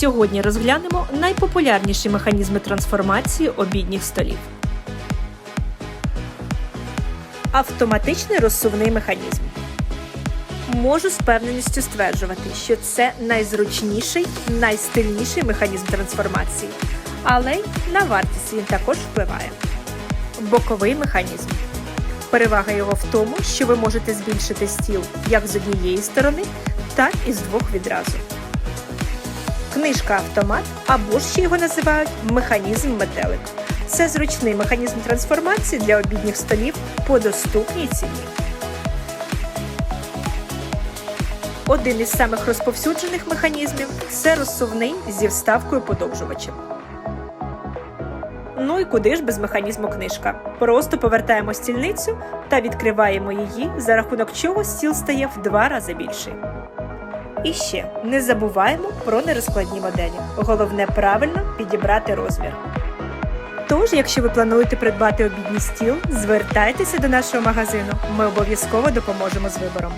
Сьогодні розглянемо найпопулярніші механізми трансформації обідніх столів. Автоматичний розсувний механізм. Можу з певненістю стверджувати, що це найзручніший, найстильніший механізм трансформації, але й на вартість він також впливає. Боковий механізм. Перевага його в тому, що ви можете збільшити стіл як з однієї сторони, так і з двох відразу. Книжка автомат або ж ще його називають механізм метелик. Це зручний механізм трансформації для обідніх столів по доступній ціні. Один із самих розповсюджених механізмів це розсувний зі вставкою подовжувачем. Ну і куди ж без механізму книжка? Просто повертаємо стільницю та відкриваємо її, за рахунок чого стіл стає в два рази більший. І ще не забуваємо про нерозкладні моделі. Головне правильно підібрати розмір. Тож, якщо ви плануєте придбати обідній стіл, звертайтеся до нашого магазину. Ми обов'язково допоможемо з вибором.